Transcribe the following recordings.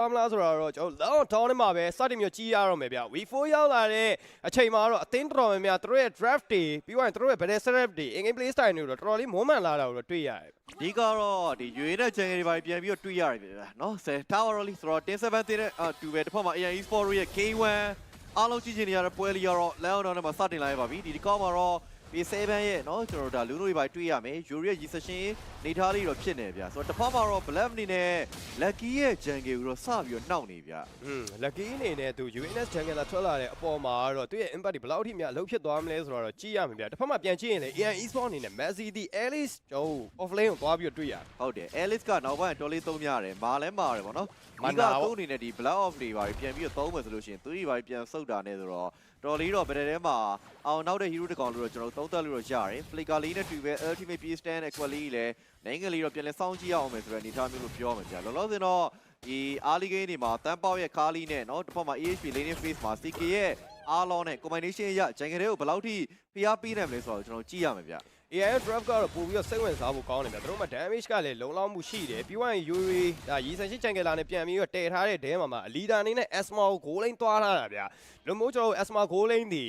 ပါမလားဆိုတော့ကျွန်တော်လောတောင်းနေမှာပဲစတင်မျိုးကြီးရတော့မယ်ဗျ V4 ရောက်လာတဲ့အချိန်မှာတော့အသင်းတော်များများသူတို့ရဲ့ draft တွေပြီးသွားရင်သူတို့ရဲ့ battle setup တွေ in game play style တွေတော့တော်တော်လေးမွမ်းမံလာတာကိုတော့တွေ့ရတယ်ဒီကတော့ဒီရွေနဲ့ဂျန်ဂယ်တွေပါပြန်ပြီးတော့တွေ့ရတယ်ဗျာနော်ဆယ် Tower Rally ဆိုတော့10-7တဲ့အာတူပဲတစ်ဖက်မှာ AI Sport ရဲ့ K1 အားလုံးကြည့်ချင်နေရတဲ့ပွဲလေးကတော့ Leon နဲ့မှာစတင်လာရပါပြီဒီဒီကောက်မှာတော့ P7 ရဲ့နော်ကျွန်တော်တို့ဒါလူတို့တွေပါတွေ့ရမယ်ယူရီရဲ့ Recession နေထားလေးတော့ဖြစ်နေဗျာဆိုတော့တစ်ဖက်မှာတော့ Black အနေနဲ့ Lucky ရဲ့ဂျန်ဂယ်ကိုတော့စပြီးတော့နှောက်နေဗျာอืม lucky အနေနဲ့သူ UNS jungle လာထွက်လာတဲ့အပေါ်မှာတော့သူ့ရဲ့ impact တွေဘယ်လောက်ထိများအလုပ်ဖြစ်သွားမလဲဆိုတော့ကြည့်ရမှာဗျတစ်ဖက်မှာပြန်ကြည့်ရင်လေ AI Esport အနေနဲ့ Messi ဒီ Alice ကျွန်တော် off lane ကိုသွားပြီးတော့တွေ့ရတယ်ဟုတ်တယ် Alice ကနောက်ပိုင်းတော်လေးသုံးရတယ်မာလဲမာတယ်ဗောနော်မာဒီနာကပေါ့သူ့အနေနဲ့ဒီ Black Off တွေပါပြန်ပြီးတော့သုံးမယ်ဆိုလို့ရှိရင်သူတွေပါပြန်ဆုတ်တာနဲ့ဆိုတော့ တော်လေးတော့ဗတဲ့ထဲမှာအောင်နောက်တဲ့ hero တစ်ကောင်လို့တော့ကျွန်တော်သုံးသပ်လို့တော့ရတယ် Flicker လေးနဲ့တူပဲ Ultimate Beast Stand နဲ့ Quality လည်းနိုင်ငံလေးတော့ပြန်လဲစောင်းကြည့်ရအောင်မယ်ဆိုတဲ့အနေအထားမျိုးလို့ပြောမှာကြာလောလောဆယ်တော့ဒီ early game တွေမှာတန်ပေါက်ရဲ့ကားလီနဲ့เนาะတစ်ဖက်မှာ AHP laning phase မှာ CK ရဲ့အားလုံးနဲ့ combination ရဂျန်ကလေးကိုဘယ်လောက်ထိဖိအားပေးနိုင်မလဲဆိုတော့ကျွန်တော်ကြည့်ရမယ်ဗျ AI draft ကတော့ပို့ပြီးတော့စိတ်ဝင်စားဖို့ကောင်းတယ်ဗျာသူတို့မှာ damage ကလည်းလုံလောက်မှုရှိတယ်ပြီးသွားရင် Yuri ဒါရီဆန်ရှိချန်ကလာနဲ့ပြန်ပြီးတော့တည်ထားတဲ့ဒဲမှာမှာအလီဒါအနေနဲ့ Asma ကို goal lane သွားထားတာဗျာလူမျိုးကျွန်တော်တို့ Asma goal lane ဒီ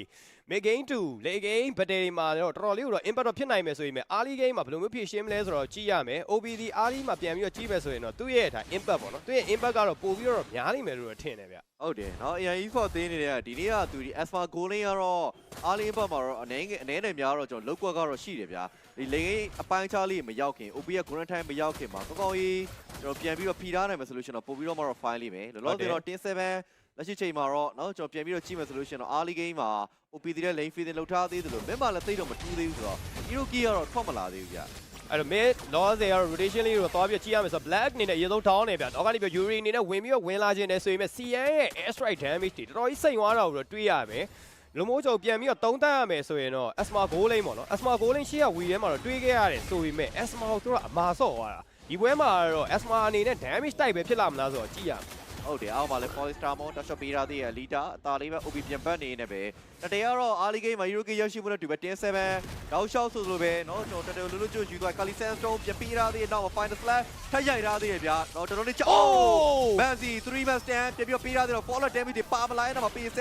မေဂိန်း2လေဂိန်းဘက်တရီမှာတော့တော်တော်လေးတော့ impact တော့ဖြစ်နိုင်မယ်ဆိုရင်ပဲ early game မှာဘယ်လိုမျိုးဖြည့်ရှင်းမလဲဆိုတော့ကြည့်ရမယ် OBD early မှာပြန်ပြီးတော့ကြည့်မယ်ဆိုရင်တော့သူ့ရဲ့ဒါ impact ပေါ့နော်သူ့ရဲ့ impact ကတော့ပိုပြီးတော့များနိုင်မယ်လို့ထင်တယ်ဗျဟုတ်တယ်နော် AI E4 သင်းနေတဲ့ကဒီနေ့ကသူဒီ Alpha Golden ကတော့ early impact မှာတော့အနေအနေနဲ့များတော့ကျွန်တော်လောက်ကွက်ကတော့ရှိတယ်ဗျာဒီလေဂိန်းအပိုင်းခြားလေးမရောက်ခင် OB ရဲ့ Golden Time မရောက်ခင်မှာကောင်းကောင်းကြီးကျွန်တော်ပြန်ပြီးတော့ဖြီးထားနိုင်မယ်ဆိုလို့ရှိရင်တော့ပို့ပြီးတော့မှတော့ file လေးမယ်လောလောဆယ်တော့10 7 လက်ရှိချိန်မှာတော့เนาะကျွန်တော်ပြန်ပြီးတော့ကြည့်မယ်ဆိုလို့ရှိရင်တော့ early game မှာ OP တဲ့ lane feeding လောက်ထားသေးတယ်လို့မင်းမလည်းသိတော့မထူးသေးဘူးဆိုတော့ Hiroki ကတော့ထွက်မလာသေးဘူးဗျာ အဲ့တော့ mid loss တွေကတော့ rotation လေးတော့သွားပြီးကြည့်ရမယ်ဆိုတော့ black အနေနဲ့ရေဆုံး down နေဗျာတော့ကနေပြီး Yuri အနေနဲ့ဝင်ပြီးတော့ဝင်လာခြင်းနဲ့ဆိုရင် CN ရဲ့ air strike damage တွေတော်တော်ကြီးစိန်သွားတာကိုတော့တွေးရမယ်လူမိုးချုပ်ပြန်ပြီးတော့တုံးတတ်ရမယ်ဆိုရင်တော့ Asma goal lane ပေါ့နော် Asma goal lane ရှေ့က wheel ထဲမှာတော့တွေးခဲ့ရတယ်ဆိုပေမဲ့ Asma ကိုသူကအမာဆော့သွားတာဒီပွဲမှာတော့ Asma အနေနဲ့ damage တိုက်ပဲဖြစ်လာမလားဆိုတော့ကြည့်ရမယ် ဟုတ်တယ်အောက်မှာလည်း Polistar မောတက်ရှော့ပေးရသေးရဲ့ leader အသာလေးပဲ OP ပြန်ပတ်နေနေပဲတတရကတော့ early game မှာ Hiroki ရရှိမှုနဲ့တူပဲ10-7တောက်လျှောက်ဆိုလိုပဲเนาะကျွန်တော်တော်တော်လွတ်လွတ်ကျွတ်ယူသွား Kali Sandstone ပြန်ပေးရသေးရဲ့နောက်မှာ final slash ထပ်ရိုက်ရသေးရဲ့ဗျာเนาะတော်တော်လေးချော မန်စီ3 man stand ပြန်ပြီးပေးရသေးတော့ follow damage တွေပါမလာရင်တော့ P7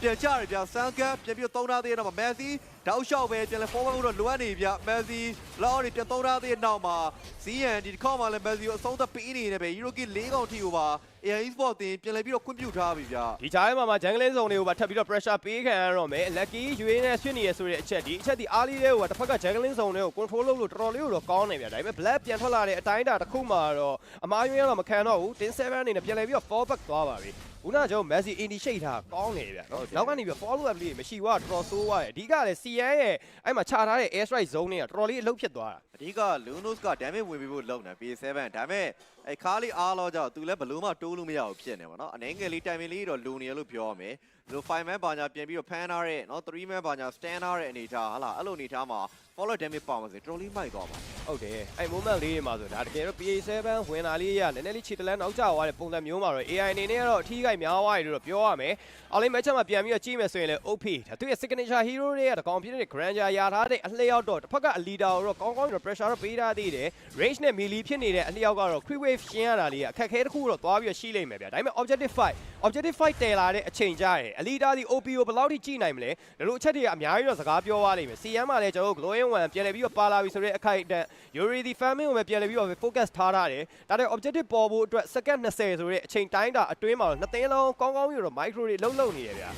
ပြန်ကြရပြဆန်ကပြန်ပြီးသုံးထားသေးတော့မန်စီတောက်လျှောက်ပဲပြန်လဲ forward လို့လိုအပ်နေပြမန်စီလော်ရီပြန်သုံးထားသေးတဲ့နောက်မှာ CN ဒီတစ်ခေါက်မှလည်းမန်စီကိုအဆုံးသတ်ပေးနေတယ်ပဲ Hiroki ၄កောင်ထိကိုပါ AI Sport တင်ပြန်လဲပြီးတော့ခွင့်ပြုထားပြီဗျာဒီကြားထဲမှာမှာ jungle zone တွေကိုပါထပ်ပြီးတော့ pressure ပေးခံရတော့မယ် lucky ရွေးနေဖြစ်နေရဆိုတဲ့အချက်ဒီအချက်ဒီအားလေးတွေကိုတစ်ဖက်က jungle zone တွေကို control လုပ်လို့တော်တော်လေးကိုတော့ကောင်းနေဗျာဒါပေမဲ့ black ပြန်ထွက်လာတဲ့အတိုင်းအတာတစ်ခုမှတော့အမားရွေးတော့မခံတော့ဘူး10 7အနေနဲ့ပြန်လဲပြီးတော့ fall back သွားပါပြီခုနကကျွန်တော် Messi initiate ထားကောင်းနေဗျာနော်နောက်ကနေပြီး follow up လေးမရှိဘူးကတော်တော်ဆိုးသွားတယ်အဓိကလည်း CN ရဲ့အဲ့မှာခြာထားတဲ့ air strike zone တွေကတော်တော်လေးအလုပ်ဖြစ်သွားတာအဓိက Lunos က damage ဝင်ပြီးဖို့လုပ်နေ P7 ဒါပေမဲ့အဲခါလေးအားလောကြောင့်သူလည်းဘလို့မှတိုးလို့မရဘူးဖြစ်နေပါတော့အနေငယ်လေးတိုင်ပင်လေးတော့လူနေရလို့ပြောရမယ် ဒီလို5 man ဘာညာပြင်ပြီးတော့ဖမ်းထားတဲ့နော်3 man ဘာညာ stand ထားတဲ့အနေထားဟာလားအဲ့လိုအနေထားမှာ follow damage ပါမှာစေတော်လေးမိုက်သွားပါဟုတ်တယ်အဲ့ moment လေးတွေမှာဆိုဒါတကယ်တော့ PA7 ဝင်လာလေးရနည်းနည်းလေးခြေတလန်းနောက်ကျသွားတဲ့ပုံစံမျိုးမှာတော့ AI အနေနဲ့ကတော့အထီးကိုက်များသွားတယ်လို့ပြောရမယ်။အော်လိုင်းမက်ချ်မှာပြန်ပြီးတော့ကြည့်မယ်ဆိုရင်လည်း OP ဒါသူ့ရဲ့ signature hero တွေကတကောင်ဖြစ်တဲ့ Granger ရာထားတဲ့အလျောက်တော့တစ်ဖက်က leader ကိုတော့ကောင်းကောင်းပြီး pressure တော့ပေးထားသေးတယ်။ range နဲ့ melee ဖြစ်နေတဲ့အလျောက်ကတော့ quick wave ရှင်းရတာလေးကအခက်အခဲတစ်ခုတော့သွားပြီးတော့ရှိလိမ့်မယ်ဗျာ။ဒါပေမဲ့ objective 5 objective 5တယ်လာတဲ့အချိန်ကြရဲ့အလီဒါဒီ OP ကိုဘယ်လောက်ထိကြည့်နိုင်မလဲဒါလိုအချက်တွေကအများကြီးတော့စကားပြောသွားလိမ့်မယ် CM မှာလည်းကျွန်တော်တို့ glowing one ပြန်လည်ပြီးတော့ပါလာပြီဆိုတဲ့အခိုက်အတန့် Yuri the family ကိုပဲပြန်လည်ပြီးတော့ focus ထားထားတယ်ဒါတဲ့ objective ပေါ်ဖို့အတွက် second 20ဆိုတဲ့အချိန်တိုင်းတာအတွင်းမှာတော့နှစ်သိန်းလုံးကောင်းကောင်းပြီးတော့ micro တွေလုံးလုံးနေတယ်ဗျာ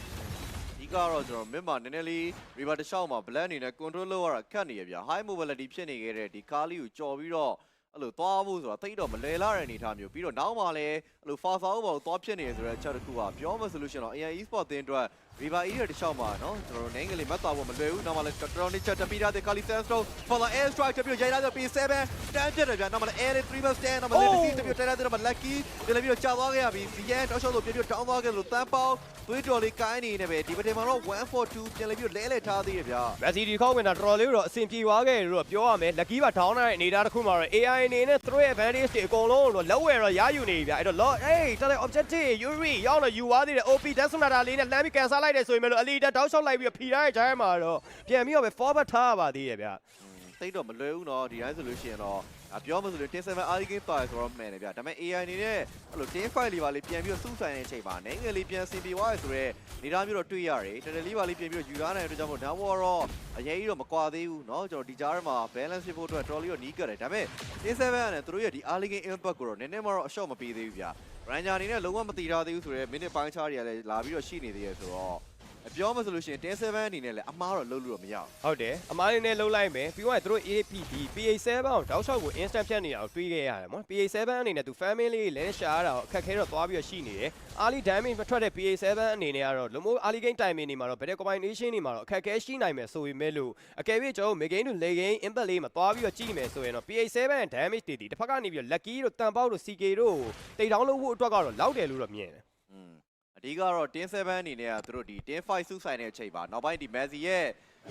ဒီကတော့ကျွန်တော်မင်းမှာနည်းနည်းလေး river တစ်လျှောက်မှာ blend အနေနဲ့ control လုပ်ရတာခက်နေရဗျာ high mobility ဖြစ်နေခဲ့တဲ့ဒီကားလေးကိုကြော်ပြီးတော့ အဲ့လိုသွားဖို့ဆိုတာတိတ်တော့မလဲလာတဲ့အနေအထားမျိုးပြီးတော့နောက်မှလည်းအဲ့လို fast out ဘောသွားဖြစ်နေရဆိုတဲ့အချက်တစ်ခုကပြောမှဆိုလို့ရှိရင်တော့ AI Esport တင်းအတွက် River area တစ်လျှောက်မှာနော်ကျွန်တော်တို့နိုင်ငံလေးမတ်သွားဖို့မလွယ်ဘူးနောက်မှလည်းတော်တော်လေးချက်တပီးထားတဲ့ Kali Sandstone Fala Air Strike တပြိုရိုက်လာတဲ့ P7 တန်းတက်တယ်ဗျာနောက်မှလည်း Air 3 Burst တန်းနောက်မှလည်း DC တပြိုတိုက်လာတဲ့မှာ Lucky ဒီလည်းပြီးတော့ကြာသွားခဲ့ရပြီ VN တောက်လျှောက်လို့ပြပြတောင်းသွားခဲ့လို့တန်းပေါင်းသွေးတော်လေးကိုင်းနေနေပဲဒီပထမတော့142ပြန်လည်းပြီးတော့လဲလဲထားသေးတယ်ဗျာ Messi ဒီခေါက်ဝင်တာတော်တော်လေးတော့အဆင်ပြေသွားခဲ့လို့တော့ပြောရမယ် Lucky ပါ down တဲ့အနေအထားတစ်ခုမှာတော့ AI အနေနဲ့သူ့ရဲ့ advantage တွေအကုန်လုံးတော့လက်ဝယ်တော့ရယူနေပြီဗျာအဲ့တော့ Lord အေးတက်တဲ့ objective Yuri ရောက်တော့ယူသွားသေးတယ် OP Death Sonata လေးနဲ့လမ်းပြီး cancel န်ဆာလိုက်တယ်ဆိုရင်လည်းအလီတက်တောက်လျှောက်လိုက်ပြီးတော့ဖီထားတဲ့ကြားထဲမှာတော့ပြန်ပြီးတော့ပဲ forward ထားရပါသေးရဲ့ဗျာ တိတ်တော့မလွယ်ဘူးเนาะဒီတိုင်းဆိုလို့ရှိရင်တော့ ဒါပြောမှဆိုလို့တင်7 early game သွားရဆိုတော့မှန်တယ်ဗျဒါပေမဲ့ AI အနေနဲ့အဲ့လို10 fight လေးပါလေးပြန်ပြီးတော့စုဆိုင်တဲ့အချိန်မှာနိုင်ငံလေးပြန်စင်ပြေသွားရဆိုတော့နေသားမျိုးတော့တွေ့ရတယ်တရလေးပါလေးပြန်ပြီးတော့ယူထားနိုင်တဲ့အတွက်ကြောင့်မို့ဒါဘောတော့အရင်ကြီးတော့မကွာသေးဘူးเนาะကျွန်တော်ဒီကြားထဲမှာ balance ဖြစ်ဖို့အတွက်တော်လေးတော့နီးကတ်တယ်ဒါပေမဲ့တင်7ကလည်းသူတို့ရဲ့ဒီ early game impact ကိုတော့နည်းနည်းမှတော့အရှော့မပေးသေးဘူးဗျ Ranger အနေနဲ့လုံးဝမတီထားသေးဘူးဆိုတော့ minute ပိုင်းခြားတွေကလည်းလာပြီးတော့ရှိနေသေးရဆိုတော့အ ပြောမှဆိုလို့ရှိရင်10 7အနေနဲ့လည်းအမားတော့လုံးလို့တော့မရဘူးဟုတ်တယ်အမားလေးနဲ့လှုပ်လိုက်မယ်ပြီးတော့သူတို့ APD PA7 ကိုတောက်လျှောက်ကို instant ဖြတ်နေတာကိုတွေးခဲ့ရတယ်ပေါ့ PA7 အနေနဲ့သူ family လဲရှာရတာကိုအခက်ခဲတော့သွားပြီးတော့ရှိနေတယ် early damage မထွက်တဲ့ PA7 အနေနဲ့ကတော့လုံးမိုး early game timing နေမှာတော့ better combination နေမှာတော့အခက်ခဲရှိနိုင်မယ်ဆိုပေမဲ့လို့အကယ်၍ကျွန်တော် mid game to late game impact လေးမှာသွားပြီးတော့ကြည့်မယ်ဆိုရင်တော့ PA7 damage တွေဒီတစ်ဖက်ကနေပြီးတော့ lucky တို့တန်ပေါက်တို့ CK တို့တိတ်တောင်းလို့ဖို့အတွက်ကတော့လောက်တယ်လို့တော့မြင်တယ်อืม အဓိကတော့10 7အနေနဲ့ကသူတို့ဒီ10 5စုဆိုင်တဲ့အချိန်ပါနောက်ပိုင်းဒီ Messi ရဲ့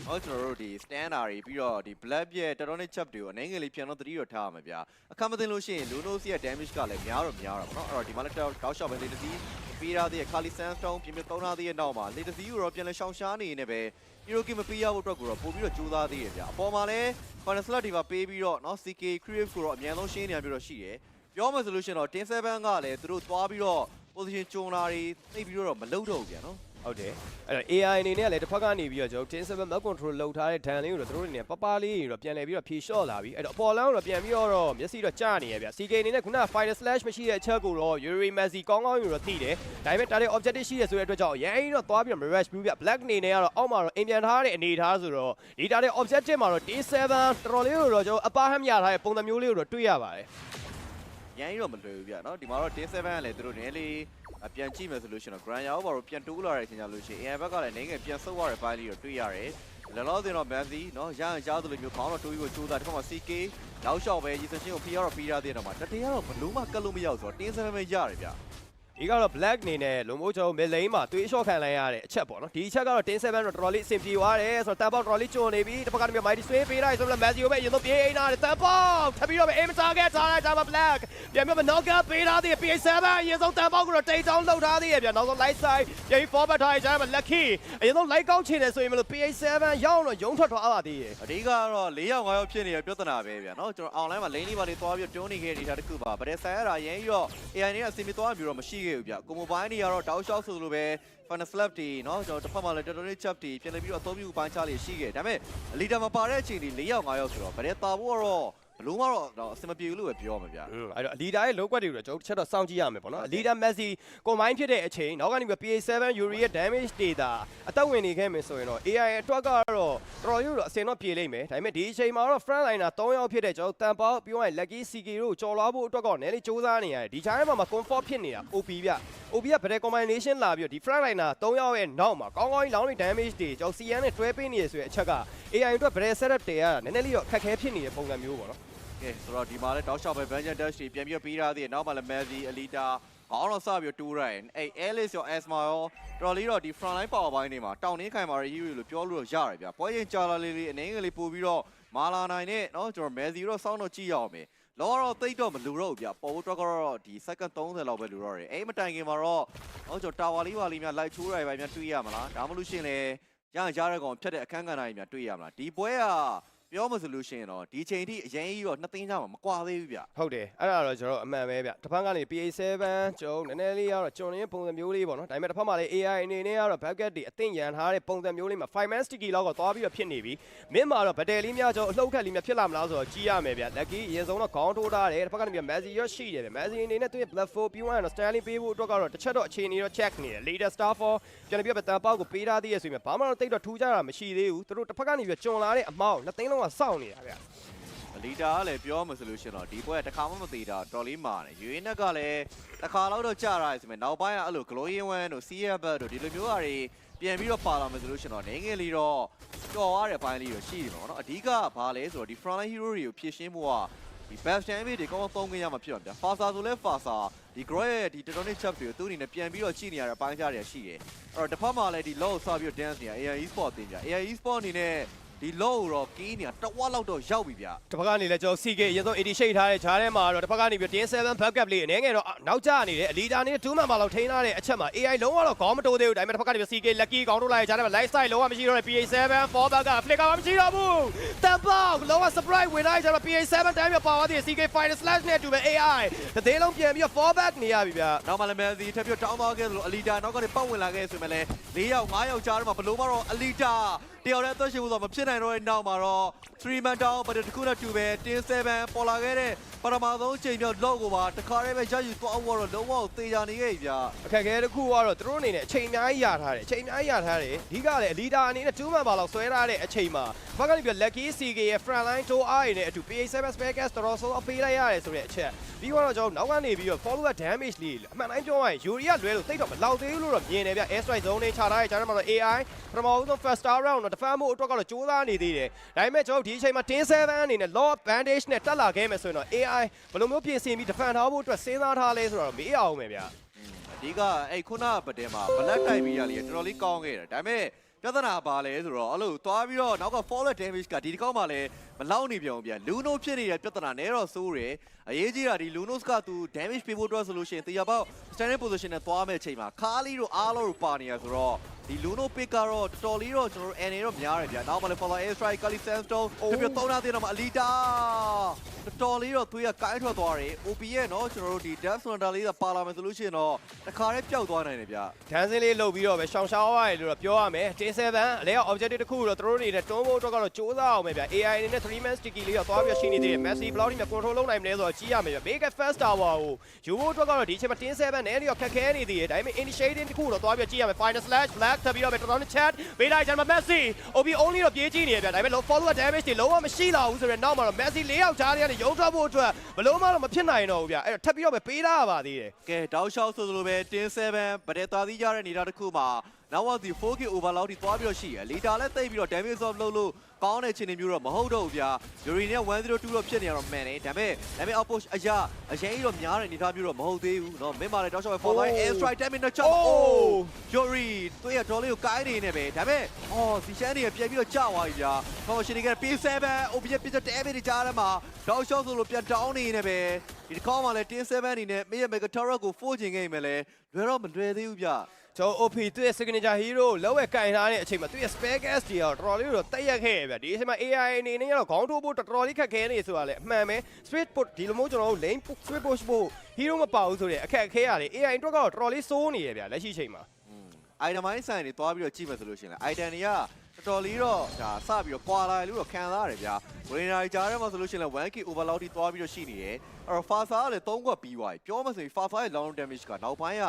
ဟောကျွန်တော်တို့ဒီ standard တွေပြီးတော့ဒီ black ရဲ့ tectonic chap တွေကိုအနေငယ်လေးပြန်တော့တတိတော့ထားရမှာဗျာအခက်မသိလို့ရှိရင် Lunos ရဲ့ damage ကလည်းများတော့များတာပေါ့နော်အဲ့တော့ဒီမှာလည်းတောက်ရှောက်ပဲလေးတစ်စီးပေးထားသေးရဲ့ Kali Sandstone ပြင်ပြသုံးထားသေးရဲ့နောက်မှာလေးတစ်စီးကိုတော့ပြန်လဲရှောင်ရှားနေနေပဲ Hero King မပေးရဖို့အတွက်ကိုတော့ပို့ပြီးတော့ကြိုးစားသေးရဲ့ဗျာအပေါ်မှာလည်း Final Slot ဒီမှာပေးပြီးတော့เนาะ CK Crave ကိုတော့အမြန်ဆုံးရှင်းနေရပြီးတော့ရှိတယ်ပြောမှဆိုလို့ရှိရင်တော့10 7ကလည်းသူတို့သွားပြီးတော့ position ကျုံလာတွေသိပ်ပြီးတော့မလုံတော့ဘူးဗျာနော်ဟုတ်တယ်အဲ့တော့ AI အနေနဲ့ကလည်းတစ်ဖက်ကနေပြီးတော့ကျွန်တော်10 7 map control လောက်ထားတဲ့ဒဏ်လေးကိုတော့တို့တွေနဲ့ပပလေးတွေတော့ပြန်လဲပြီးတော့ဖြေလျှော့လာပြီအဲ့တော့အပေါ်လမ်းကိုတော့ပြန်ပြီးတော့မျက်စိတော့ကျနေရဗျ CK အနေနဲ့ခုန fighter slash မရှိတဲ့အချက်ကိုတော့ Yuri Messi ကောင်းကောင်းယူတော့သိတယ်ဒါပေမဲ့ target objective ရှိရဆိုတဲ့အတွက်ကြောင့်အရင်ကြီးတော့သွားပြီးတော့ mirage blue ဗျ black အနေနဲ့ကတော့အောက်မှာတော့အိမ်ပြန်ထားတဲ့အနေထားဆိုတော့ဒီ target objective မှာတော့ D7 တော်တော်လေးကိုတော့ကျွန်တော်အပါဟမ်ရထားတဲ့ပုံစံမျိုးလေးကိုတော့တွေ့ရပါတယ် ရန်ကြီးတော့မလွယ်ဘူးဗျာနော်ဒီမှာတော့10 7ကလည်းသူတို့နည်းလေးအပြန်ကြည့်မယ်ဆိုလို့ရှိရင်တော့ grand ရောက်ပါတော့ပြန်တိုးလာတဲ့အချိန်ကြလို့ရှိရင် AI ဘက်ကလည်းနေငယ်ပြန်ဆုတ်ရတဲ့ပိုင်းလေးတော့တွေ့ရတယ်လောလောဆယ်တော့ Messi နော်ရရင်ကြားသလိုမျိုးခေါင်းတော့တိုးပြီးကိုကြိုးစားတစ်ခါမှ CK လောက်လျှောက်ပဲရီစရှင်ကိုဖီရတော့ဖီရသေးတယ်တော့မှတတေကတော့ဘလုံးမကတ်လို့မရဘူးဆိုတော့10 7ပဲရတယ်ဗျာ ဒီကတော့ black အနေနဲ့လုံမိုးကျော် mid lane မှာတွေးလျှော့ခံလိုက်ရတဲ့အချက်ပေါ့နော်ဒီအချက်ကတော့10 7တော့တော်တော်လေးအဆင်ပြေသွားတယ်ဆိုတော့တန်ပေါက်တော်တော်လေးကျွံနေပြီတစ်ဖက်ကတည်းက mighty swing ပေးလိုက်ဆိုတော့ Messi ကိုပဲအရင်ဆုံးပြေးအိမ်လာတယ်တန်ပေါက်ထပ်ပြီးတော့ပဲ aim target ထားလိုက်တာမှာ black ပြန်ပြီးတော့ knock out ပေးထားသေးတယ် PA7 အရင်ဆုံးတန်ပေါက်ကိုတော့တိတ်တောင်းလှုပ်ထားသေးတယ်ဗျနောက်ဆုံး light side ပြန် forward ထားရကြမှာ lucky အရင်ဆုံး light ကောက်ချင်တယ်ဆိုရင်မလို့ PA7 ရောက်တော့ရုံထွက်သွားပါသေးတယ်အဓိကတော့၄ယောက်၅ယောက်ဖြစ်နေတဲ့ပြဿနာပဲဗျာနော်ကျွန်တော် online မှာ lane လေးပါလေးသွားပြီးတွန်းနေခဲ့တဲ့အနေအထားတစ်ခုပါဗတဲ့ဆိုင်ရတာရရင်ပြီးတော့ AI နဲ့အစီအမီသွားပြီးတော့မရှိခဲ့ဘူးဗျကိုမိုဘိုင်းတွေကတော့တောက်လျှောက်ဆိုလိုပဲ final slap တွေနော်ကျွန်တော်တစ်ဖက်မှာလည်း tectonic chap တွေပြန်လည်ပြီးတော့အသုံးပြုပိုင်းခြားလေးရှိခဲ့ဒါပေမဲ့လီဒါမပါတဲ့အချိန်ဒီ၄ယောက်၅ယောက်ဆိုတော့ဗတဲ့တာဖို့ကတော့ ဘလို့မတော့အဆင်မပြေဘူးလို့ပဲပြောမှာဗျာအဲ့တော့အလီဒါရဲ့ low quad တွေကိုတော့ကျွန်တော်တစ်ချက်တော့စောင့်ကြည့်ရမယ်ပေါ့နော်အလီဒါ Messi ကွန်မိုင်းဖြစ်တဲ့အချိန်နောက်ကနေပြီး PA7 Yuri ရဲ့ damage data အသက်ဝင်နေခဲ့မယ်ဆိုရင်တော့ AI အတွက်ကတော့တော်တော်ရို့တော့အစင်တော့ပြေလိမ့်မယ်ဒါပေမဲ့ဒီအချိန်မှာတော့ front liner 3ယောက်ဖြစ်တဲ့ကျွန်တော်တန်ပေါက်ပြီးတော့ Lucky CK တို့ကြော်လွားဖို့အတွက်ကတော့နည်းနည်းစူးစမ်းနေရတယ်ဒီချားထဲမှာမှာ comfort ဖြစ်နေတာ OP ဗျ OP က better combination လာပြီးတော့ဒီ front liner 3ယောက်ရဲ့နောက်မှာကောင်းကောင်းကြီးလောင်းနေ damage တွေကျွန်တော် CN နဲ့တွဲပေးနေရဆိုတဲ့အချက်က AI အတွက် better setup တွေရတာနည်းနည်းလေးတော့အခက်ခဲဖြစ်နေတဲ့ပုံစံမျိုးပေါ့နော် ကဲဆိုတော့ဒီမှာလည်းတောက်လျှောက်ပဲ Vengeance Dash တွေပြန်ပြီးတော့ပေးထားသေးတယ်နောက်မှလည်း Messi Alita ခေါင်းတော့စပြီးတော့တူးရိုင်းအဲ့ Alice ရော Asma ရောတော်တော်လေးတော့ဒီ front line power ဘိုင်းတွေမှာတောင်းနှင်းခိုင်မာတဲ့ hero လို့ပြောလို့ရတယ်ဗျာပွဲရင်ကြာလာလေးလေးအနေငယ်လေးပို့ပြီးတော့မာလာနိုင်နဲ့เนาะကျွန်တော် Messi တော့စောင်းတော့ကြည့်ရအောင်မယ်လောကတော့တိတ်တော့မလူတော့ဘူးဗျာပေါ်ဖို့တော့ကတော့ဒီ second 30လောက်ပဲလူတော့တယ်အဲ့မတိုင်ခင်မှာတော့เนาะကျွန်တော်တာဝါလေးပါလေးများ light ချိုးရိုင်းပဲများတွေ့ရမလားဒါမှမဟုတ်ရှင်လေရရရတဲ့ကောင်ဖြတ်တဲ့အခန်းကဏ္ဍကြီးများတွေ့ရမလားဒီပွဲက ပြောမှဆိုလို့ရှိရင်တော့ဒီချိန်ထိအရင်ကြီးတော့နှစ်သိန်းချမှာမကွာသေးဘူးဗျဟုတ်တယ်အဲ့ဒါတော့ကျွန်တော်အမှန်ပဲဗျတစ်ဖက်ကနေ PA7 ကျုံနည်းနည်းလေးကတော့ကျွန်တော်ရင်းပုံစံမျိုးလေးပေါ့နော်ဒါပေမဲ့တစ်ဖက်မှာလည်း AI အနေနဲ့ကတော့ bucket တွေအသင့်ရန်ထားတဲ့ပုံစံမျိုးလေးမှာ5 man sticky လောက်တော့သွားပြီးတော့ဖြစ်နေပြီမင်းမှာတော့ဗတယ်လေးများကျွန်တော်အလှုပ်ခက်လေးများဖြစ်လာမလားဆိုတော့ကြီးရမယ်ဗျ lucky အရင်ဆုံးတော့ခေါင်းထိုးထားတယ်တစ်ဖက်ကနေပြီး Messi ရောရှိတယ်ဗျ Messi အနေနဲ့သူ့ရဲ့ blood flow ပြီးသွားရင်တော့ styling ပေးဖို့အတွက်ကတော့တစ်ချက်တော့အခြေအနေတော့ check နေတယ် leader star for ပြန်ပြီးတော့တန်ပေါက်ကိုပေးထားသေးရဆိုရင်ဘာမှတော့တိတ်တော့ထူးကြတာမရှိသေးဘူးသူတို့တစ်ဖက်ကနေပြီးကျွန်လာတဲ့အမောက်နှစ်သိန်းလုံးကစောင့်နေတာဗျလီတာကလည်းပြောမှဆိုလို့ရှိရင်တော့ဒီပွဲကတစ်ခါမှမသေးတာတော်လေးမာတယ်ယူရင်းနက်ကလည်းတစ်ခါတော့ကြာတာဆိုပေမဲ့နောက်ပိုင်းကအဲ့လို glowing one တို့ CF တို့ဒီလိုမျိုးဟာတွေပြန်ပြီးတော့ပါလာမယ်ဆိုလို့ရှိရင်တော့နေငယ်လေးတော့ကြော်ရတဲ့ဘိုင်းလေးတော့ရှိတယ်ပေါ့နော်အဓိကဘာလဲဆိုတော့ဒီ front line hero တွေကိုဖြည့်ရှင်းဖို့ကဒီ best damage တွေကောင်းကောင်းသုံးခွင့်ရမှာဖြစ်မှာဗျာ Fasa ဆိုလဲ Fasa ဒီ Groy ရဲ့ဒီ tectonic chap တွေကိုသူ့အနေနဲ့ပြန်ပြီးတော့ကြည့်နေရတဲ့ဘိုင်းကြတွေရှိတယ်အဲ့တော့တစ်ဖက်မှာလည်းဒီ low စပြီးတော့ dance နေတာ AI Esport တင်ကြ AI Esport အနေနဲ့ ဒီ low ကိုတော့ကီးနေတာတစ်ဝက်လောက်တော့ရောက်ပြီဗျတစ်ဖက်ကနေလည်းကျွန်တော် CK အရင်ဆုံး80 shade ထားတဲ့ဂျားထဲမှာတော့တစ်ဖက်ကနေပြီး10 7 backup လေးအနေငယ်တော့နောက်ကျနေတယ်အလီဒါနေတဲ့2မှန်ပါလောက်ထိန်းထားတဲ့အချက်မှာ AI လုံးဝတော့ခေါင်းမတိုးသေးဘူးဒါပေမဲ့တစ်ဖက်ကနေပြီး CK lucky ခေါင်းတိုးလိုက်ဂျားထဲမှာ light side လုံးဝမရှိတော့တဲ့ PA7 4 back က flicker မှမရှိတော့ဘူးတန်ပေါက်လုံးဝ surprise ဝင်လိုက်ဂျားမှာ PA7 တိုင်းမှာပါသွားသေးတယ် CK fighter slash နဲ့အတူပဲ AI တစ်သေးလုံးပြန်ပြီးတော့4 back နေရပြီဗျနောက်မှလည်းမယ်စီထပ်ပြီးတောင်းသွားခဲ့သလိုအလီတာနောက်ကနေပတ်ဝင်လာခဲ့ဆိုမှလည်း၄ယောက်၅ယောက်ကြားထဲမှာဘလို့မတော့အလီတာတယောက်တည်းအသက်ရှင်ဖို့ဆိုတော့မဖြစ်နိုင်တော့တဲ့နောက်မှာတော့3 man down but တခုနဲ့တူပဲတင်း7ပေါ်လာခဲ့တဲ့ပထမဆုံးချိန်မြောက်လောက်ကိုပါတခါတည်းပဲရယူသွားဖို့တော့လုံးဝသေချာနေခဲ့ပြီဗျအခက်အခဲတစ်ခုကတော့သူတို့အနေနဲ့အချိန်အများကြီးရထားတယ်အချိန်အများကြီးရထားတယ်အဓိကလည်းအလီဒါအနေနဲ့2မှန်ပါလောက်ဆွဲထားတဲ့အချိန်မှာဘက်ကနေပြီး lucky CK ရဲ့ front line toe eye နဲ့အတူ PA7 spare gas တော်တော်ဆိုးအပေးလိုက်ရတယ်ဆိုတဲ့အချက်ပြီးတော့ကျွန်တော်နောက်ကနေပြီးတော့ follow up damage လေးအမှန်တိုင်းပြောရရင် Yuri ကလွဲလို့တိတ်တော့မလောက်သေးဘူးလို့တော့မြင်တယ်ဗျ air strike zone လေးခြာထားတဲ့ကြားထဲမှာတော့ AI ပထမဦးဆုံး first star round တော့ defend ဖို့အတွက်ကတော့စူးစမ်းနေသေးတယ်ဒါပေမဲ့ကျွန်တော်ဒီအချိန်မှာ10-7အနေနဲ့ law bandage နဲ့တက်လာခဲ့မယ်ဆိုရင်တော့ AI ဘယ်လိုမျိုးပြင်ဆင်ပြီး defend ထားဖို့အတွက်စဉ်းစားထားလဲဆိုတော့မေးအောင်မယ်ဗျအဓိကအဲ့ခုနကပတင်မှာ black time ကြီးရလေးတော်တော်လေးကောင်းခဲ့တယ်ဒါပေမဲ့ပြဿနာပါလဲဆိုတော့အဲ့လိုသွားပြီးတော့နောက်က forward damage ကဒီတစ်ကောက်မှလည်းမလောက်နေပြောင်ပြန်လူနိုဖြစ်နေတဲ့ပြဿနာနဲ့တော့စိုးတယ်အရေးကြီးတာဒီ Lunos ကသူ damage ပေးဖို့အတွက်ဆိုလို့ရှိရင်တရားပေါက် standing position နဲ့သွားမဲ့အချိန်မှာခါလီတို့အားလုံးတို့ပါနေရဆိုတော့ ဒီ Luno pick ကတော့တော်တော်လေးတော့ကျွန်တော်တို့ NA တော့များတယ်ဗျာနောက်မှလည်း Follow Air Strike Kali Sandstone ပြပြသုံးနာသေးတော့မှ Alita တော်တော်လေးတော့သွေးကကိုင်းထွက်သွားတယ် OP ရဲ့နော်ကျွန်တော်တို့ဒီ Dance Cylinder လေးသာပါလာမယ်ဆိုလို့ရှိရင်တော့တခါတည်းပျောက်သွားနိုင်တယ်ဗျာ Dance လေးလှုပ်ပြီးတော့ပဲရှောင်ရှောင်ရတယ်လို့တော့ပြောရမယ် Tin 7အလဲက objective တစ်ခုတော့တို့တွေနဲ့တွန်းဖို့အတွက်ကတော့စ조사အောင်ပဲဗျာ AI အနေနဲ့ 3 man sticky လေးတော့သွားပြီးရှိနေသေးတယ် Messi ဘယ်လောက်ထိမှ control လုပ်နိုင်မလဲဆိုတော့ကြည့်ရမယ်ဗျာ Big Fast Tower ကိုယူဖို့အတွက်ကတော့ဒီအချိန်မှာ Tin 7နဲ့လည်းတော့ခက်ခဲနေသေးတယ်ဒါပေမဲ့ initiating တစ်ခုတော့သွားပြီးကြည့်ရမယ် Final Slash Black ထပ်ပြီးတော့ပဲတော်တော်နဲ့ chat ပေးလိုက်ကြမှာ Messi OB only တော့ပြေးကြည့်နေရဗျဒါပေမဲ့ follow up damage တွေလုံးဝမရှိတော့ဘူးဆိုတော့နောက်မှာတော့ Messi ၄ယောက်ကြားထဲကနေရုံထွက်ဖို့အတွက်ဘယ်လို့မှတော့မဖြစ်နိုင်တော့ဘူးဗျအဲ့တော့ထပ်ပြီးတော့ပဲပေးထားရပါသေးတယ်ကဲတောက်လျှောက်ဆိုသလိုပဲတင်း7ဗတဲ့သွားသီးကြတဲ့နေတာတစ်ခုမှာ နောက်ဝစီ 4K overload ထိသွားပြီးတော့ရှိရလီတာလည်းတိတ်ပြီးတော့ damage off လုပ်လို့ကောင်းတဲ့ခြေနေမျိုးတော့မဟုတ်တော့ဘူးဗျာယူရီနဲ့102တော့ဖြစ်နေရတော့မှန်တယ်ဒါပေမဲ့ဒါပေမဲ့ outpost အရာအရင်ကြီးတော့များတဲ့အနေထားမျိုးတော့မဟုတ်သေးဘူးเนาะမင်းမာလည်းတောက်လျှောက်ပဲ follow air strike damage နဲ့ချောက်အိုးယူရီသူ့ရဲ့ဒေါ်လေးကိုကိုင်းနေနေပဲဒါပေမဲ့အော်စီရှန်နေပြန်ပြီးတော့ကြာသွားပြီဗျာကောင်းရှင်နေက P7 OP ပြစ်တဲ့ damage တွေကြားထဲမှာတောက်လျှောက်ဆိုလို့ပြန်တောင်းနေနေပဲဒီတစ်ခေါက်မှလည်းတင်း7အနေနဲ့မင်းရဲ့ Megatara ကို4ချင်ခဲ့မယ်လဲလွယ်တော့မလွယ်သေးဘူးဗျာ ကျွန်တော် OP သူ့ရဲ့ signature hero လောက်ဝဲကင်ထားတဲ့အချိန်မှာသူ့ရဲ့ spare gas တွေတော့တော်တော်လေးတော့တက်ရက်ခဲ့ရဗျဒီအချိန်မှာ AI အနေနဲ့ကတော့ခေါင်းထိုးဖို့တော်တော်လေးခက်ခဲနေဆိုတာလေအမှန်ပဲ straight put ဒီလိုမျိုးကျွန်တော်တို့ lane straight push ဖို့ hero မပါဘူးဆိုတဲ့အခက်အခဲရတယ် AI အတွက်ကတော့တော်တော်လေးစိုးနေရဗျလက်ရှိချိန်မှာအိုင်တမိုင်းဆိုင်တွေသွားပြီးတော့ကြည့်မယ်ဆိုလို့ရှိရင်လည်းအိုင်တန်တွေကတော်တော်လေးတော့ဒါစပြီးတော့ကွာလာတယ်လို့တော့ခံစားရတယ်ဗျာဝိညာဉ်ကြားထဲမှာဆိုလို့ရှိရင်လည်း 1k overload ထိသွားပြီးတော့ရှိနေတယ်အဲ့တော့ Fasa ကလည်း3ခွက်ပြီးသွားပြီပြောမှဆိုရင် Fasa ရဲ့ long damage ကနောက်ပိုင်းက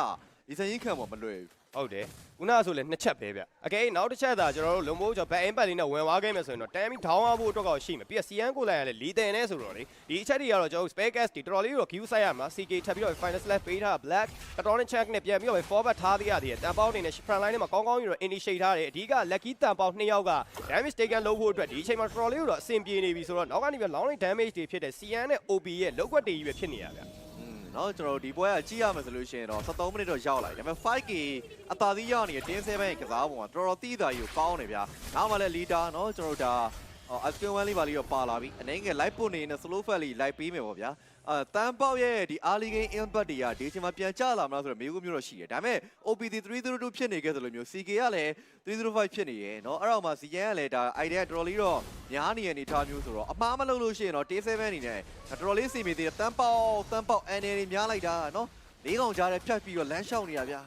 ဒီစရင်ခံမှာမလွယ်ဘူး ဟုတ်တယ်ခုနကဆိုလဲနှစ်ချက်ပဲဗျအကဲနောက်တစ်ချက်သာကျွန်တော်တို့လုံမိုးကျော် back impact လေးနဲ့ဝင်သွားခဲ့မယ်ဆိုရင်တော့တမ်းပြီး down အောင်ဖို့အတွက်ကောရှိမယ်ပြီးတော့ CN ကိုလိုက်ရလဲလီတန်နဲ့ဆိုတော့လေဒီအချက်တွေကတော့ကျွန်တော်တို့ spare gas တွေတော်တော်လေးတော့ queue ဆိုင်ရမှာ CK ထပ်ပြီးတော့ final slash ပေးထား black တော်တော်နဲ့ check နဲ့ပြန်ပြီးတော့ forward ထားသေးရသေးတယ်တန်ပေါင်းနေနဲ့ front line ထဲမှာကောင်းကောင်းယူတော့ initiate ထားတယ်အဓိက lucky တန်ပေါင်းနှစ်ယောက်က damage taken လုပ်ဖို့အတွက်ဒီအချိန်မှာတော်တော်လေးတော့အဆင်ပြေနေပြီဆိုတော့နောက်ကနေပြီး long range damage တွေဖြစ်တဲ့ CN နဲ့ OB ရဲ့လောက်ွက်တွေကြီးပဲဖြစ်နေရဗျอืม เนาะကျွန်တော်တို့ဒီပွဲကကြည့်ရမယ်ဆိုလို့ရှိရင်တော့73မိနစ်တော့ရောက်လာပြီဒါပေမဲ့ 5k အသာသီးရောက်နေတဲ့တင်း7ရဲ့ကစားပုံကတော်တော်တီးတာကြီးကိုကောင်းတယ်ဗျာနောက်မှလည်းလီတာเนาะကျွန်တော်တို့ဒါအစကင်ဝမ်လေးပါလေးတော့ပါလာပြီအနေငယ် live ပုတ်နေနဲ့ slow fat လေး live ပေးမယ်ပေါ့ဗျာအဲတန်ပေါက်ရဲ့ဒီ early game impact တွေကဒီအချိန်မှာပြန်ကျလာမလားဆိုတော့မေးခွန်းမျိုးတော့ရှိတယ်ဒါပေမဲ့ OPT 302ဖြစ်နေခဲ့သလိုမျိုး CK ကလည်း305ဖြစ်နေရယ်เนาะအဲ့တော့မှ CK ကလည်းဒါ idea တော်တော်လေးတော့ များနေတဲ့အနေထားမျိုးဆိုတော့အမှားမလုပ်လို့ရှိရင်တော့ T7 အနေနဲ့တော်တော်လေးစီမီသေးတယ်တန်ပေါက်တန်ပေါက် NL တွေများလိုက်တာနော်လေးကောင်ကြားထဲဖြတ်ပြီးတော့လမ်းလျှောက်နေတာဗျာ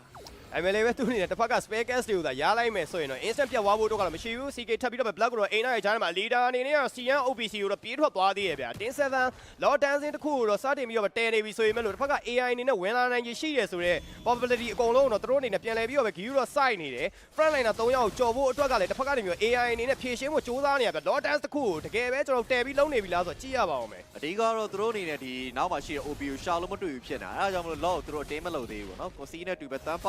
အဲ့မဲ့လည်းပဲသူအနေနဲ့တစ်ဖက်က spare gas တွေကိုသာရလိုက်မယ်ဆိုရင်တော့ instant ပြတ်သွားဖို့တော့ကတော့မရှိဘူး CK ထပ်ပြီးတော့ black ကိုတော့အိမ်နိုင်ကြားထဲမှာ leader အနေနဲ့ကတော့ CN OPC ကိုတော့ပြေးထွက်သွားသေးရဲ့ဗျာတင်း7 law dancing တစ်ခုကိုတော့စတင်ပြီးတော့တဲနေပြီဆိုရင်မဲ့လို့တစ်ဖက်က AI အနေနဲ့ဝင်လာနိုင်ကြီးရှိတယ်ဆိုတော့ probability အကုန်လုံးတော့သူတို့အနေနဲ့ပြန်လဲပြီးတော့ပဲ Gyu တော့ side နေတယ် front liner 3ယောက်ကြော်ဖို့အတွက်ကလည်းတစ်ဖက်ကနေပြီး AI အနေနဲ့ဖြည့်ရှင်းဖို့စူးစမ်းနေရဗျာ law dance တစ်ခုကိုတကယ်ပဲကျွန်တော်တဲပြီးလုံးနေပြီလားဆိုတော့ကြည့်ရပါဦးမယ်အဓိကတော့သူတို့အနေနဲ့ဒီနောက်မှာရှိတဲ့ OP ကိုရှာလို့မတွေ့ဘူးဖြစ်နေတာအဲဒါကြောင့်မလို့ law ကိုသူတို့အတင်းမလုပ်သေးဘူးပေါ့နော်ကိုစီနဲ့တူပဲတန်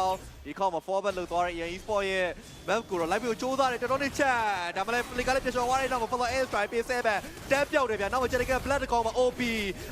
ပေါက်ဒီခေါက်မှာ forward လောက်သွားတဲ့ EA Sport ရဲ့ map ကိုတော့လိုက်ပြီးကြိုးစားတယ်တော်တော်လေးချက်ဒါမှလည်း play ကလည်းပြချော်သွားတဲ့နောက်မှာ follow air strike ပေးဆဲပဲတက်ပြောက်တယ်ဗျာနောက်မှာ Jellica Blood ကောင်မှာ OP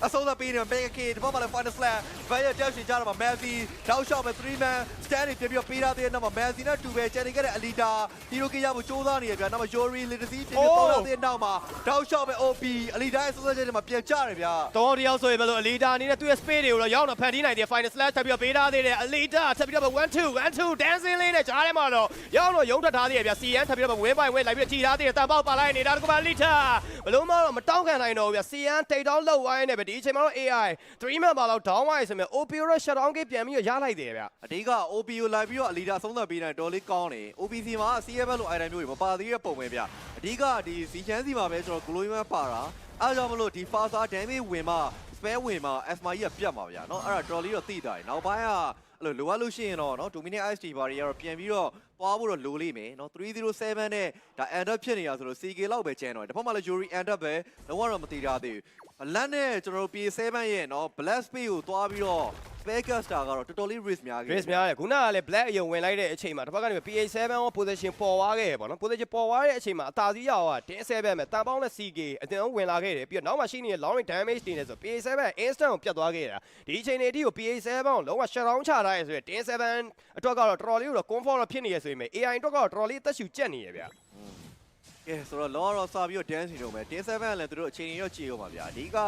အဆုံးသတ်ပေးနေ Mega K ဒီဘက်မှာလည်း final slam ဘယ်ရတက်ရှင်ကြတော့မှာ Messi တောက်လျှောက်ပဲ3 man stand ပြပြပေးထားတဲ့နောက်မှာ Messi နဲ့တူပဲ Jellica ရဲ့ Alita Hero K ရဖို့ကြိုးစားနေရဗျာနောက်မှာ Yori Literacy ပြပြပေါ်လာတဲ့နောက်မှာတောက်လျှောက်ပဲ OP Alita ရဲ့ဆုံးသတ်ချက်တွေမှာပြန်ကြတယ်ဗျာတော်တယောက်ဆိုရင်ဘယ်လိုအလီတာအနေနဲ့သူ့ရဲ့ space တွေကိုတော့ရောက်တော့ဖန်တီးနိုင်တယ် final slash ထပ်ပြီးတော့ပေးထားသေးတယ်အလီတာထပ်ပြီးတော့1 2 1 2 dancing လေးနဲ့ကြားထဲမှာတော့ရောက်တော့ရုံးထွက်ထားသေးတယ်ဗျာ CN ထပ်ပြီးတော့ဝင်းပိုင်ဝဲလိုက်ပြီးတော့ကြည်ထားသေးတယ်တန်ပေါက်ပါလိုက်နေတာတကဘာလီတာဘလုံးမတော့မတောင်းခံနိုင်တော့ဘူးဗျာ CN တိတ်တောင်းလောက်ဝိုင်းနေပဲဒီအချိန်မှာတော့ AI 3 man ပါတော့ down ဝိုင်းဆိုမြဲ OP ရော shut down ကြီးပြန်ပြီးတော့ရလိုက်တယ်ဗျာ အဓိက OP ကိုလိုက်ပြီးတော့အလီဒါဆုံးသက်ပေးနိုင်တော်လေးကောင်းတယ် OPC မှာ CFL လို့ item မျိုးတွေမပါသေးတဲ့ပုံပဲဗျအဓိကဒီ Z chance စီမှာပဲကျွန်တော် glowing ပါတာအဲဒါကြောင့်မလို့ဒီ faster damage ဝင်မှ spare ဝင်မှ asma ကြီးကပြတ်မှာဗျာเนาะအဲ့ဒါတော်လေးတော့သိတာတယ်နောက်ပိုင်းက အဲ့လိုလိုအပ်လို့ရှိရင်တော့နော် Dominate IST ဘာတွေကတော့ပြန်ပြီးတော့ပွားဖို့တော့လိုလိမ့်မယ်နော်307နဲ့ဒါ end up ဖြစ်နေရဆိုလို့ CK လောက်ပဲကျန်တော့တစ်ဖက်မှာလည်း Yuri end up ပဲလုံးဝတော့မတည်ရသေးဘူး Blunt နဲ့ကျွန်တော်တို့ PA7 ရဲ့နော် Blast Speed ကိုသွားပြီးတော့ spare caster ကတော့တော်တော်လေး risk များခဲ့တယ် Grace များတယ်ခုနကလည်း black အယုံဝင်လိုက်တဲ့အချိန်မှာတစ်ဖက်ကနေ PA7 ရော position ပေါ်သွားခဲ့ရပေါ့နော် position ပေါ်သွားတဲ့အချိန်မှာအသာစီးရောက10 7ပဲတန်ပေါင်းနဲ့ CK အတင်ဝင်လာခဲ့တယ်ပြီးတော့နောက်မှရှိနေတဲ့ long range damage တွေနဲ့ဆို PA7 instant ကိုပြတ်သွားခဲ့တာဒီအချိန်တွေအထိကို PA7 ကိုလုံးဝ shut down ချထားရဲဆိုရင်10 7အတွက်ကတော့တော်တော်လေးတော့ comfort တော့ဖြစ်နေရဆိုရင် AI အတွက်ကတော့တော်တော်လေးအသက်ရှူကျက်နေရဗျာကဲဆိုတော့လောတော့စာပြီးတော့ dance နေတော့မယ်တင်း7ကလည်းသူတို့အချိန်ကြီးတော့ကြည့်အောင်ပါဗျာအဓိက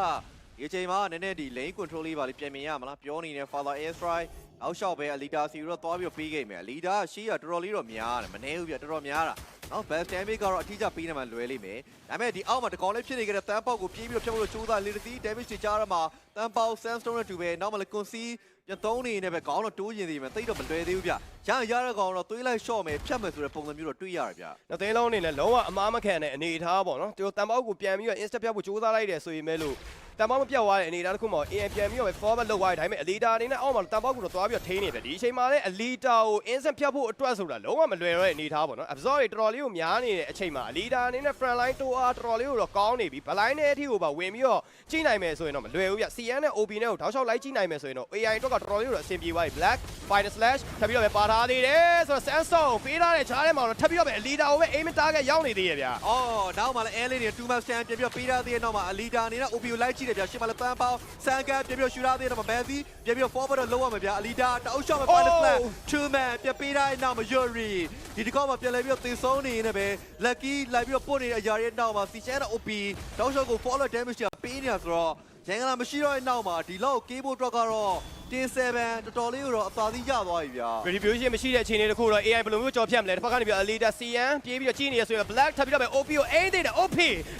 ဒီအချိန်မှာနည်းနည်းဒီ lane control လေးပါလေးပြင်မြင်ရမလားပြောနေတဲ့ father air strike အောက်လျှောက်ပဲ leader စီတော့သွားပြီးတော့ပေးခဲ့မယ် leader ရှေ့ကတော်တော်လေးတော့များတယ်မနေဘူးဗျတော်တော်များတာနော် best damage ကတော့အထီးကျပေးနေမှလွယ်လိမ့်မယ်ဒါပေမဲ့ဒီအောက်မှာတကောင်လေးဖြစ်နေကြတဲ့တန်းပေါက်ကိုပြေးပြီးတော့ဖြတ်ဖို့ကြိုးစား leader စီ damage တွေကြားရမှာတန်းပေါက် sandstone နဲ့တူပဲနောက်မှလည်း concede ပြန်သုံးနေနေပဲခေါင်းတော့တိုးရင်သေးမယ်တိတ်တော့မလွယ်သေးဘူးဗျရရရတဲ့ကောင်တော့သွေးလိုက် short မယ်ဖြတ်မယ်ဆိုတဲ့ပုံစံမျိုးတော့တွေ့ရတယ်ဗျနှစ်သိန်းလုံးအနေနဲ့လုံးဝအမားမခံတဲ့အနေအထားပေါ့နော်သူတန်ပေါက်ကိုပြန်ပြီးတော့ insta ပြတ်ဖို့စူးစမ်းလိုက်တယ်ဆိုရင်ပဲလို့ တန်ပေါက်မပြတ်သွားတဲ့အနေအထားတစ်ခုမှာ AI ပြန်ပြီးတော့ forward လုပ်သွားတယ်ဒါပေမဲ့ Alita အနေနဲ့အောက်မှာတန်ပေါက်ကိုတော့သွားပြီးတော့ထိန်းနေတယ်ဒီအချိန်မှာလည်း Alita ကို instant ဖြတ်ဖို့အတွက်ဆိုတာလုံးဝမလွယ်တော့တဲ့အနေအထားပေါ့နော် absorb တွေတော်တော်လေးကိုများနေတဲ့အချိန်မှာ Alita အနေနဲ့ front line တိုးအားတော်တော်လေးကိုတော့ကောင်းနေပြီ blind နဲ့အထိကိုပါဝင်ပြီးတော့ကြည့်နိုင်မယ်ဆိုရင်တော့မလွယ်ဘူးဗျ CN နဲ့ OB နဲ့ကိုတောက်လျှောက်လိုက်ကြည့်နိုင်မယ်ဆိုရင်တော့ AI အတွက်ကတော်တော်လေးကိုတော့အဆင်ပြေသွားပြီ black fighter slash ထပ်ပြီးတော့ပဲပါထားသေးတယ်ဆိုတော့ Samsung ပေးထားတဲ့ချားထဲမှာတော့ထပ်ပြီးတော့ပဲ Alita ကိုပဲ aim target ရောက်နေသေးရဲ့ဗျာအော်နောက်မှလည်းအဲလေးတွေ2 match stand ပြန်ပြီးတော့ပေးထားသေးတဲ့နောက်မှာအလီတာအနေနဲ့ OP ကိုလိုက်ကြည့်တယ်ဗျာရှင်းမလည်းပန်းပေါင်းဆန်ကန်ပြန်ပြီးတော့ရှူထားသေးတဲ့နောက်မှာဘန်စီပြန်ပြီးတော့ forward တော့လုံးဝမှာဗျာအလီတာတောက်ရှော့မှာ final plan 2 man ပြန်ပေးထားတဲ့နောက်မှာ Yuri ဒီတစ်ခေါက်မှာပြန်လဲပြီးတော့သေဆုံးနေနေပဲ lucky လိုက်ပြီးတော့ပို့နေတဲ့အရာတွေနောက်မှာ C channel OP တောက်ရှော့ကို follow damage ကပေးနေတာဆိုတော့ရန်ကလာမရှိတော့တဲ့နောက်မှာဒီလောက်ကေးဖို့အတွက်ကတော့ တင်7တော်တော်လေးကိုတော့အသာစီးရသွားပြီဗျာ retribution မရှိတဲ့အခြေအနေတခုတော့ AI ဘယ်လိုမျိုးကြော်ဖြတ်မလဲတစ်ဖက်ကနေပြီး Alita CN ပြေးပြီးတော့ကြည့်နေရဆိုရင် black ထပ်ပြီးတော့ပဲ OP ကိုအိမ်သေးတယ် OP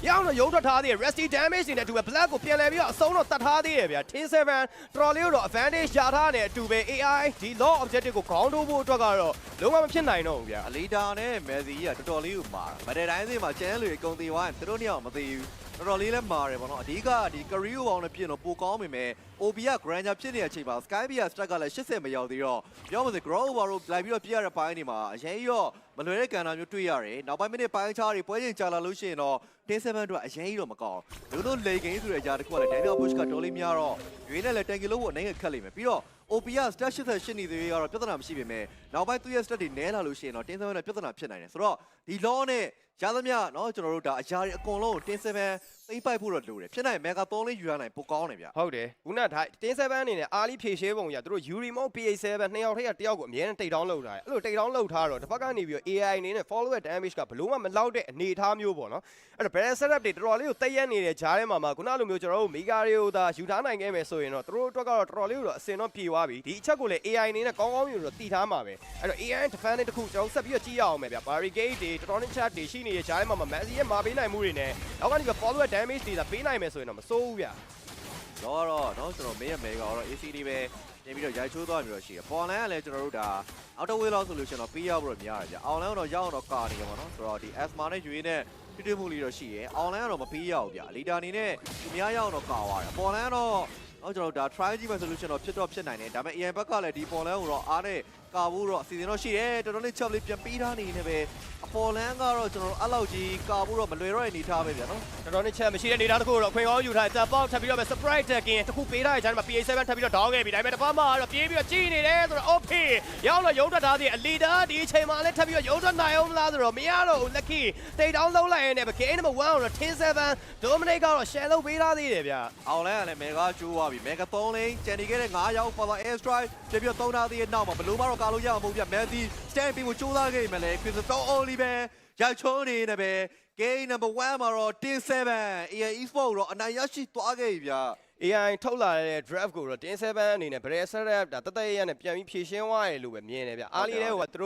ရောင်းတော့ရုံးထွက်ထားသေးတယ် rusty damage တွေနဲ့အတူပဲ black ကိုပြန်လဲပြီးတော့အဆုံးတော့တတ်ထားသေးတယ်ဗျာ10 7တော်တော်လေးတော့ advantage ရထားတဲ့အတူပဲ AI ဒီ law objective ကို ground ထိုးဖို့အတွက်ကတော့လုံးဝမဖြစ်နိုင်တော့ဘူးဗျာအလီတာနဲ့မယ်စီကြီးကတော်တော်လေးကိုမာတာမတဲ့တိုင်းစင်မှာကျန်းလူတွေအကုန်သေးသွားရင်သူတို့နှစ်ယောက်မသေးဘူး တော်တော်လေးလည်းမာတယ်ပေါ့နော်အဓိကဒီကရီယိုဘောင်းနဲ့ပြင်တော့ပိုကောင်းပေမဲ့ OB က Granger ဖြစ်နေတဲ့အချိန်မှာ Sky B က stack ကလည်း80မရောက်သေးတော့ပြောမစ grow over ကိုလိုက်ပြီးတော့ပြရတဲ့ပိုင်းတွေမှာအရင်ရောမလွယ်တဲ့ကန်တာမျိုးတွေ့ရတယ်နောက်ပိုင်းမိနစ်ပိုင်းခြားတွေပွဲချင်းကြာလာလို့ရှိရင်တော့တင်း7အတွက်အရင်ကြီးတော့မကောင်းဘူးတို့လေဂိမ်းဆိုတဲ့အရာတစ်ခုကလည်း Daniel Bush ကတော်လေးများတော့ရွေးနဲ့လည်းတန်ကီလို့ဖို့အနေနဲ့ခက်လိမ့်မယ်ပြီးတော့ OP က stat 88နေသေးသေးကတော့ပြဿနာမရှိပေမဲ့နောက်ပိုင်းသူ့ရဲ့ stat တွေနဲလာလို့ရှိရင်တော့တင်း7နဲ့ပြဿနာဖြစ်နိုင်တယ်ဆိုတော့ဒီ law နဲ့ ရသမျှเนาะကျွန်တော်တို့ဒါအရာတွေအကုန်လုံးတင်း7 သိမ့်ပိုက်ဖို့တော့လိုတယ်ဖြစ်နိုင်မက်ဂါ3လေးယူရနိုင်ပိုကောင်းတယ်ဗျဟုတ်တယ်ခုနကဒါတင်း7အနေနဲ့အားလီဖြည့်ရှဲပုံကြီးသူတို့ Yuri Mode PA7 နှစ်ယောက်ထက်ကတယောက်ကိုအမြဲတမ်းတိတ်တောင်းလုပ်ထားတယ်အဲ့လိုတိတ်တောင်းလုပ်ထားတော့တစ်ဖက်ကနေပြီးတော့ AI အနေနဲ့ follower damage ကဘလို့မှမလောက်တဲ့အနေအထားမျိုးပေါ့နော်အဲ့တော့ balance setup တွေတော်တော်လေးကိုတိတ်ရက်နေတဲ့ဂျားထဲမှာမှခုနလိုမျိုးကျွန်တော်တို့ mega တွေကိုသာယူထားနိုင်ခဲ့မယ်ဆိုရင်တော့သူတို့အတွက်ကတော့တော်တော်လေးကိုတော့အစင်တော့ပြေသွားပြီဒီအချက်ကိုလည်း AI အနေနဲ့ကောင်းကောင်းမျိုးတော့တည်ထားမှာပဲအဲ့တော့ AI defend တစ်ခုကျွန်တော်ဆက်ပြီးတော့ကြည့်ရအောင်ပဲဗျ barricade တွေ tectonic chat တွေရှိနေတဲ့ဂျားထဲမှာမှ Messi ရဲ့မာပေးနိုင်မှုတွေနဲ့နောက်ကနေပြီး follower damage တွေသာပေးနိုင်မယ်ဆိုရင်တော့မစိုးဘူးဗျာတော့တော့တော့ကျွန်တော်မင်းရဲ့မေကတော့ ACD ပဲတင်ပြီးတော့ရိုက်ချိုးသွားပြီးတော့ရှိရပေါ်လန်ကလည်းကျွန်တော်တို့ဒါ outer way လောက်ဆိုလို့ရှိရင်တော့ပေးရဖို့များတယ်ဗျအောင်လန်ကတော့ရောက်တော့ကာနေရပါတော့ဆိုတော့ဒီ asthma နဲ့ယူရင်းနဲ့တွေ့တွေ့မှုလေးတော့ရှိရအောင်လန်ကတော့မပေးရဘူးဗျလီတာအနေနဲ့သူများရောက်တော့ကာသွားတယ်ပေါ်လန်ကတော့တော့ကျွန်တော်ဒါ try ကြည့်မယ်ဆိုလို့ရှိရင်တော့ဖြစ်တော့ဖြစ်နိုင်တယ်ဒါပေမဲ့ AI ဘက်ကလည်းဒီပေါ်လန်ကိုတော့အားနဲ့ ကာဖို့တော့အစီအစဉ်တော့ရှိတယ်တော်တော်လေးချက်လေးပြန်ပြီးထားနေနေပဲအပေါ်လန်းကတော့ကျွန်တော်တို့အဲ့လောက်ကြီးကာဖို့တော့မလွယ်တော့တဲ့အနေထားပဲဗျာနော်တော်တော်နဲ့ချက်မရှိတဲ့နေသားတစ်ခုတော့ခွင်ကောင်းယူထားတယ်တပ်ပေါက်ထပ်ပြီးတော့ပဲ surprise tagging တစ်ခုပေးထားတဲ့ဂျန်မှာ PA7 ထပ်ပြီးတော့ဒေါင်းခဲ့ပြီဒါပေမဲ့တစ်ဖက်မှာတော့ပြေးပြီးတော့ကြီးနေတယ်ဆိုတော့ okay ရောက်တော့ရုံးထွက်ထားသေးတယ်အလီဒါဒီအချိန်မှာလည်းထပ်ပြီးတော့ရုံးထွက်နိုင်အောင်မလားဆိုတော့မရတော့ဘူး lucky တိတ်တောင်းလုံးလိုက်ရင်းနဲ့ပဲ game number 1ကိုတော့10-7 Dominic ကတော့ share လုပ်ပေးထားသေးတယ်ဗျာအောင်လန်းကလည်းမေဂါကျိုးသွားပြီမေဂါ3လိန်ကျန်နေခဲ့တဲ့9ရောက် for the air strike ပြပြသုံးထားသေးတဲ့နောက်မှာဘလို့မတော့ကာလို့ရအောင်မဟုတ်ဗျမန်စီ stand ပြီးကိုကျိုးသားခဲ့မယ်လေခရစ်စတော only ပဲရိုက်ချုံးနေနေပဲ game number 1မှာတော့10-7 AE Esport တော့အနိုင်ရရှိသွားခဲ့ပြီဗျာ AI ထုတ်လာတဲ့ draft ကိုတော့10-7အနေနဲ့ Bray Setup ဒါတသက်ရရနဲ့ပြန်ပြီးဖြည့်ရှင်းသွားရလို့ပဲမြင်တယ်ဗျာအားလေးတဲ့ဟိုကသူတို့